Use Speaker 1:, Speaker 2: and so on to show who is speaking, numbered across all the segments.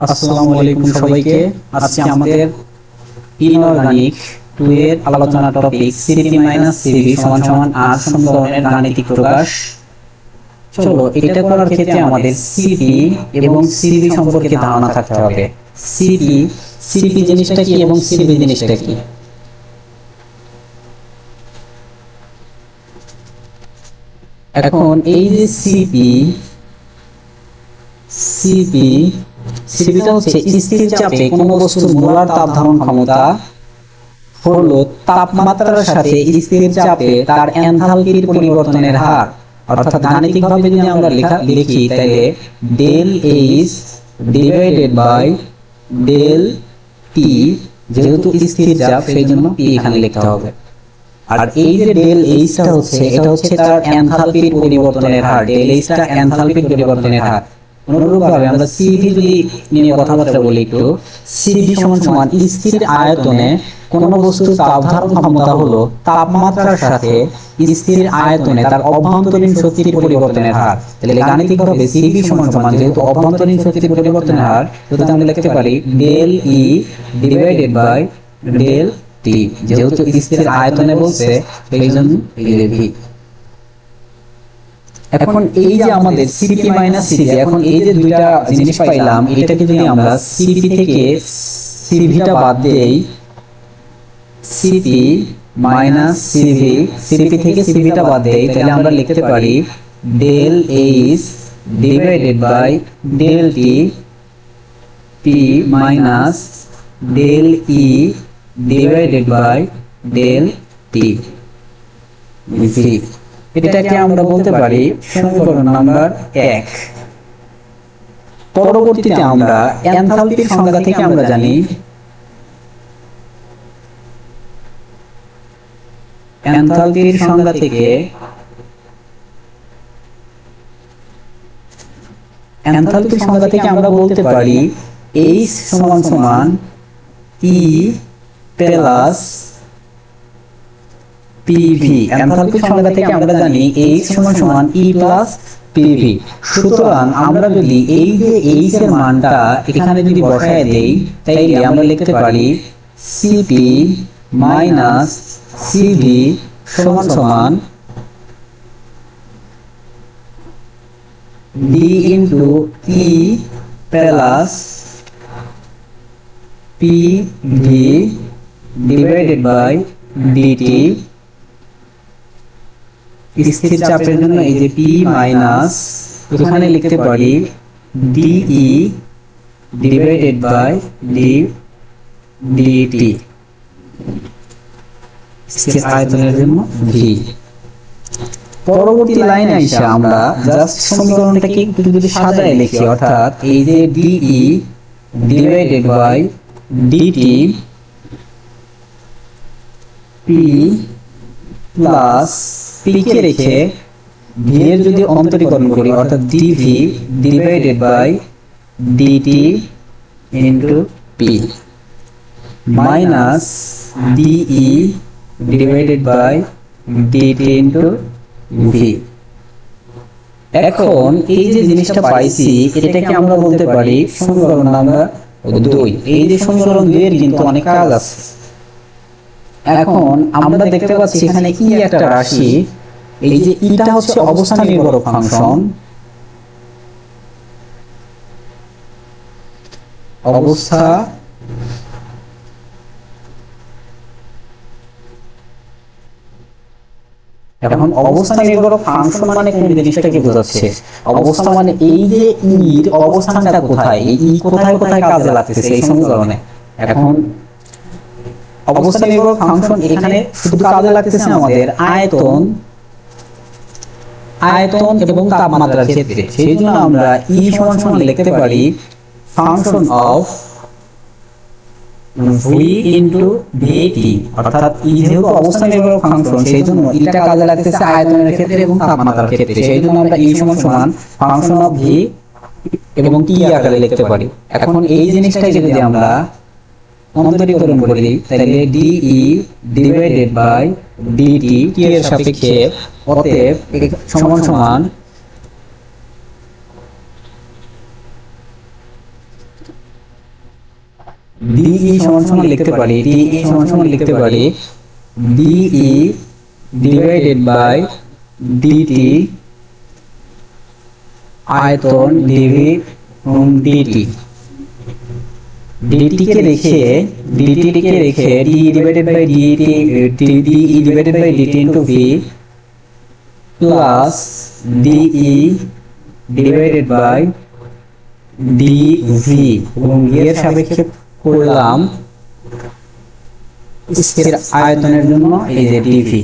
Speaker 1: আসসালামু আলাইকুম সবাইকে। আজকে আমাদের ইনঅর্গানিক টু এর আলোচনা টপিক সিডিপি মাইনাস সিডিপি সমান সমান আর সমীকরণের গাণিতিক প্রকাশ। চলো, এটা করার ক্ষেত্রে আমাদের সিপি এবং সিডিপি সম্পর্কে ধারণা থাকতে হবে। সিপি সিডিপি জিনিসটা কি এবং সিডিপি জিনিসটা কি? এখন এই যে সিপি সিপি সিপিটা হচ্ছে স্থির চাপে কোনো বস্তুর মোলার তাপ ধারণ ক্ষমতা হলো তাপমাত্রার সাথে স্থির চাপে তার এনথালপির পরিবর্তনের হার। অর্থাৎ গাণিতিকভাবে যদি আমরা লেখা লিখি তাহলে del H divided by del T যেহেতু স্থির চাপ সেই জন্য পি এখানে লিখতে হবে। আর এই যে ডেল এইচটা হচ্ছে, এটা হচ্ছে তার এনথালপির পরিবর্তনের হার। ডেল এইচটা এনথালপির পরিবর্তনের হার। অনুরূপভাবে আমরা সিভি যদি নিয়ে কথাবার্তা বলি একটু সিভি সমান সমান স্থির আয়তনে কোন বস্তুর তাপ ধারণ ক্ষমতা হলো তাপমাত্রার সাথে স্থির আয়তনে, তার অভ্যন্তরীণ শক্তির পরিবর্তনের হার। তাহলে গাণিতিকভাবে সিভি সমান সমান যেহেতু অভ্যন্তরীণ শক্তির পরিবর্তনের হার সেটা আমরা লিখতে পারি del E divided by del T যেহেতু স্থির আয়তনে বলছে, সেই জন্য এখন এই যে আমাদের সিপি মাইনাস সিপি এখন এই যে দুইটা জিনিস পাইলাম, এটাকে যদি আমরা সিপি থেকে সিভিটা বাদ দেই সিপি মাইনাস সিভি সিপি থেকে সিভিটা বাদ দেই, তাহলে আমরা লিখতে পারি del H divided by del T P minus del E divided by del T V এটাকে আমরা বলতে পারি সমীকরণ নাম্বার এক। পরবর্তীতে আমরা এনথালপির সংজ্ঞা থেকে আমরা জানি এনথালপির সংজ্ঞা থেকে এনথালপির সংজ্ঞা থেকে আমরা বলতে পারি এইচ সমান সমান ই প্লাস পিভি এনথালপির সংজ্ঞা থেকে আমরা জানি এইচ সমান সমান ই প্লাস পিভি সুতরাং আমরা যদি এই যে এইচ এর মানটা এখানে যদি বসায় দেই, তাইলে আমরা লিখতে পারি সিপি মাইনাস সিভি সমান সমান D into E plus PV divided by DT স্থির চাপের জন্য এই যে পি মাইনাস এখানে লিখতে পারি DE divided by D DT স্থির আয়তনের জন্য ভি পরবর্তী লাইনে এসে আমরা জাস্ট সমীকরণটাকে একটু যদি সাজায় লিখি, অর্থাৎ এই যে DE divided by DT P plus পিকে রেখে ভি এর যদি অন্তরীকরণ করি, অর্থাৎ DV divided by DT into P minus DE divided by DT into V এখন এই যে জিনিসটা পাইছি, এটাকে আমরা বলতে পারি সমীকরণ নাম্বার দুই। এই যে সমীকরণ দুই এর কিন্তু অনেক কাজ আছে। এখন আমরা দেখতে পাচ্ছি এখানে ই একটা রাশি? এই যে ইটা হচ্ছে অবস্থান নির্ভরক ফাংশন। অবস্থা এখন অবস্থা নির্ভরক ফাংশন মানে কোন জিনিসটাকে বোঝাচ্ছে? অবস্থা মানে এই যে ইর অবস্থানটা কোথায়? এই ই কোথায় কোথায় কাজে লাগতেছে এই সমীকরণে এখন অবস্থা নির্ভর ফাংশন এখানে শুধু কাজে লাগতেছে আমাদের আয়তন আয়তন এবং তাপমাত্রার ক্ষেত্রে। সেই জন্য আমরা ই সমান সমান লিখতে পারি function of V into VT অর্থাৎ ই যেহেতু অবস্থা নির্ভর ফাংশন সেই জন্য ইটা কাজে লাগতেছে আয়তনের ক্ষেত্রে এবং তাপমাত্রার ক্ষেত্রে। সেই জন্য আমরা ই সমান সমান ফাংশন অফ ভি এবং টি আকারে লিখতে পারি। এখন এই জিনিসটাকে যদি আমরা অন্তরীকরণ করে তাহলে DE divided by DT T এর সাপেক্ষে অতএব সমান সমান ডিই সমান সমান লিখতে পারি ডিই সমান সমান লিখতে পারি ডিই ডিভাইডেড বাই ডিটি আয়তন ডিভি ডিটি ডিটি কে রেখে ডিটি কে রেখে D divided by DT DE divided by DT into V plus DE divided by DV এবং এর সাপেক্ষে করলাম স্থির আয়তনের জন্য এই যে ডিভি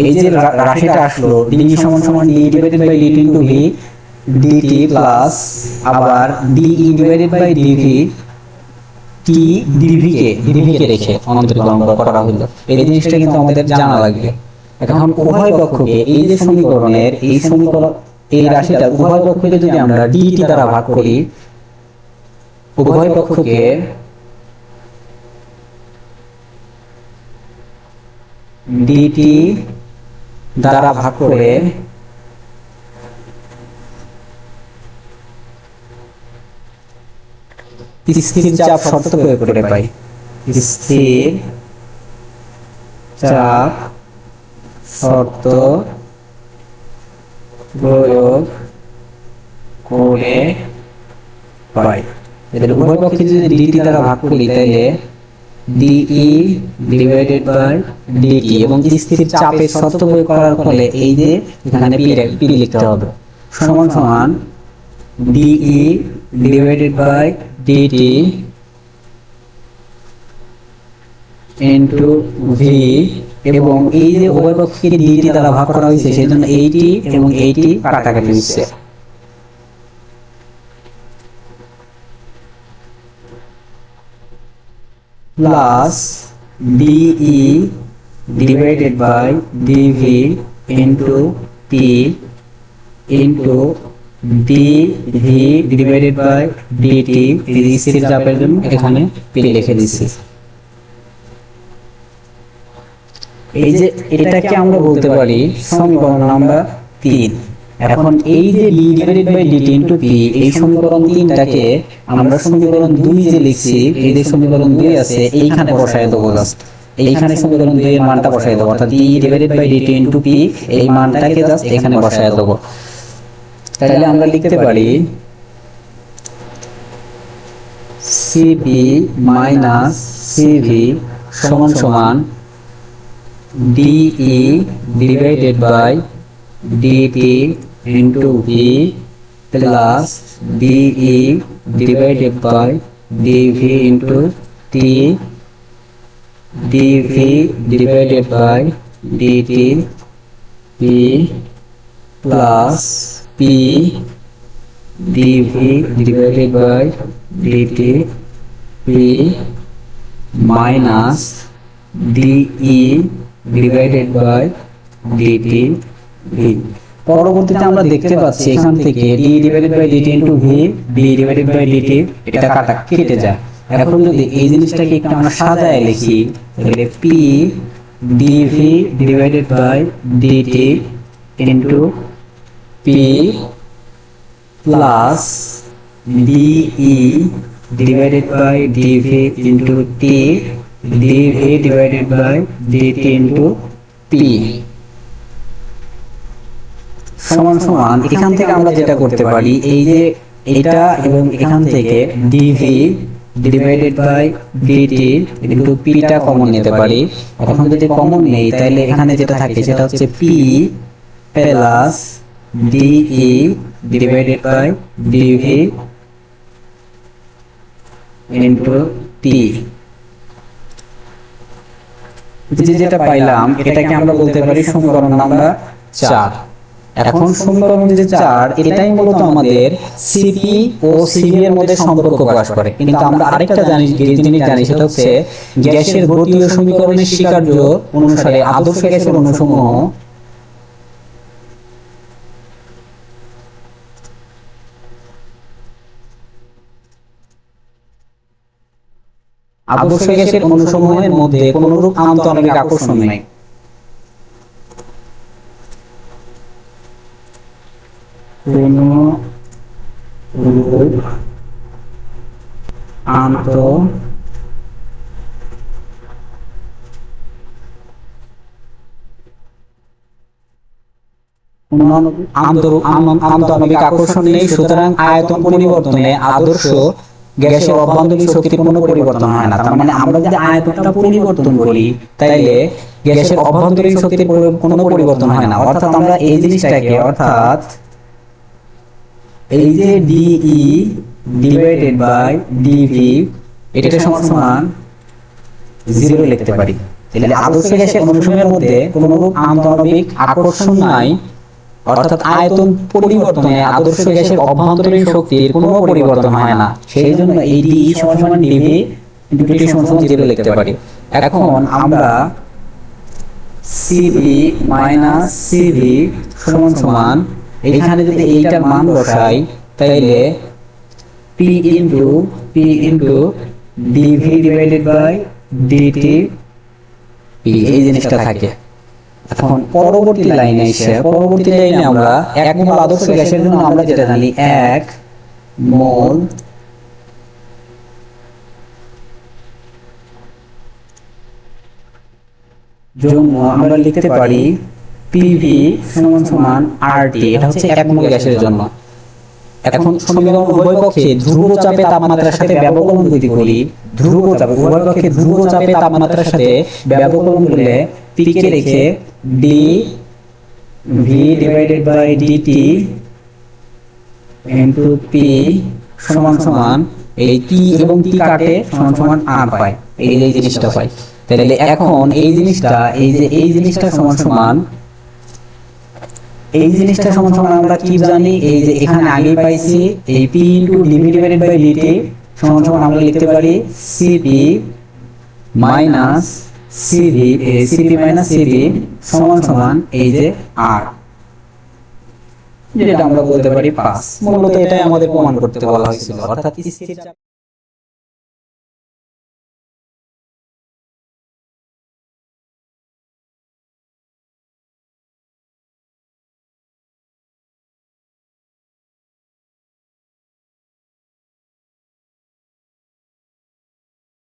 Speaker 1: এই যে রাশিটা আসলো ডি সমান সমান D divided by DT into V DT plus আবার DE divided by DV T DV K DV কে রেখে করা হলো এই জিনিসটা কিন্তু আমাদের জানা লাগবে। এখন উভয় পক্ষকে এই যে সমীকরণের, এই সমীকরণ, এই রাশিটা উভয় পক্ষকে যদি আমরা ডিটি দ্বারা ভাগ করি, উভয় পক্ষকে ডিটি দ্বারা ভাগ করে স্থির চাপ শর্ত প্রয়োগ করে পাই। স্থির চাপ শর্ত প্রয়োগ করে পাই। এদের উভয় পক্ষে যদি ডিটি দ্বারা ভাগ করি তাহলে ডিই ডিভাইডেড বাই ডিটি এবং স্থির চাপের শর্ত প্রয়োগ করার ফলে এই যে এখানে পি লিখতে হবে। সমান সমান DE divided by DT into V এবং এই যে উভয় পক্ষকে ডিটি দ্বারা ভাগ করা হয়েছে সেই জন্য এইটি এবং এইটি কাটাকাটি হচ্ছে plus DE divided by DV into P into DV divided by DT স্থির চাপের জন্য এখানে পি লিখে দিচ্ছি এই যে এটাকে আমরা বলতে পারি সমীকরণ নাম্বার তিন। এখন এই যে D divided by DT into P এই সমীকরণ তিনটাকে আমরা সমীকরণ দুই যে লিখছি, এই যে সমীকরণ দুই আছে, এইখানে বসায় দেবো জাস্ট এইখানে সমীকরণ দুই এর মানটা বসায় দেবো, অর্থাৎ D divided by DT into P এই মানটাকে জাস্ট এখানে বসায় দেবো। তাহলে আমরা লিখতে পারি সিপি মাইনাস সিভি সমান সমান DE divided by DT into V plus DE divided by DV into T DV divided by DT P plus P DV divided by DT P minus DE divided by DT V পরবর্তীতে আমরা দেখতে পাচ্ছি এখান থেকে D divided by DT into V D divided by DT এটা কাটা কেটে যায়। এখন যদি এই জিনিসটাকে একটু আমরা সাজায় লিখি, তাহলে P DV divided by DT into P plus DE divided by DV into T DV divided by DT into P সমান সমান, এখান থেকে আমরা যেটা করতে পারি, এই যে এটা এবং এখান থেকে DV divided by DT into পিটা কমন নিতে পারি। এখন যদি কমন নেই, তাহলে এখানে যেটা থাকে, সেটা হচ্ছে P plus DE divided by DV into T যে যেটা পাইলাম, এটাকে আমরা বলতে পারি সমীকরণ নাম্বার চার। এখন সমীকরণ যে চার, এটাই মূলত আমাদের সিপি ও সিবি এর মধ্যে সম্পর্ক প্রকাশ করে। কিন্তু আমরা আরেকটা জানি জিনিস জানি, সেটা হচ্ছে গ্যাসের গতীয় সমীকরণের স্বীকার্য অনুসারে আদর্শ গ্যাসের অনুসমূহ আদর্শ গ্যাসের অণুসমূহের মধ্যে কোনরূপ আন্তরণিক আকর্ষণ নেই। আন্ত আন্তরিক আকর্ষণ নেই, সুতরাং আয়তন পরিবর্তনে আদর্শ গ্যাসের অভ্যন্তরীণ শক্তির কোনো পরিবর্তন হয় না। তার মানে আমরা যদি আয়তনটা পরিবর্তন করি, তাইলে গ্যাসের অভ্যন্তরীণ শক্তির কোনো পরিবর্তন হয় না। অর্থাৎ আমরা এই জিনিসটাকে, অর্থাৎ এই যে ডিই ডিভাইডেড বাই ডিভি এটা সমান সমান জিরো লিখতে পারি। তাহলে আদর্শ গ্যাসের অনুষঙ্গের মধ্যে কোনো রূপ আন্তঃআণবিক আকর্ষণ নাই। অর্থাৎ আয়তন পরিবর্তনে আদর্শ গ্যাসের অভ্যন্তরীণ শক্তির কোনো পরিবর্তন হয় না। সেই জন্য এই ডি সমান সমান ডিভি ডিভিটি সমান সমান লিখতে পারি। এখন আমরা সিভি মাইনাস সিভি সমান সমান, এখানে যদি এইটার মান বসাই, তাইলে P into P into DV divided by DT এই জিনিসটা থাকে। এখন পরবর্তী লাইনে এসে, পরবর্তী লাইনে আমরা এক মোল আদর্শ গ্যাসের জন্য আমরা যেটা জানি, এক মোল জন্য আমরা লিখতে পারি পিভি সমান সমান আরটি এটা হচ্ছে এক মোল গ্যাসের জন্য। এখন সমীকরণ উভয় পক্ষে ধ্রুব চাপে তাপমাত্রার সাথে ব্যবকলন যদি করি, ধ্রুব চাপে, উভয় পক্ষে ধ্রুব চাপে তাপমাত্রার সাথে ব্যবকলন করলে পিকে রেখে D V divided by DT into P সমান সমান এই টি এবং টি কাটে সমান সমান আর পাই। এই যে জিনিসটা পাই। তাহলে এখন এই জিনিসটা, এই যে এই জিনিসটা সমান সমান, এই জিনিসটা সমান সমান আমরা কি জানি? এই যে এখানে আগে পাইছি এই P into DV divided by DT সমান সমান আমরা লিখতে পারি CP minus CV CP minus CV সমান সমান এই যে আর যেটা আমরা বলতে পারি পাস মূলত এটাই আমাদের প্রমাণ করতে বলা হয়েছিল, অর্থাৎ স্থির